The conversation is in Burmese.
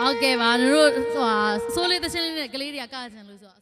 ဟုတ်ကဲ့ပါတို့ဟိုဆိုလေးသချင်းလေးနဲ့ကလေးတွေကကချင်လို့ဆိုတော့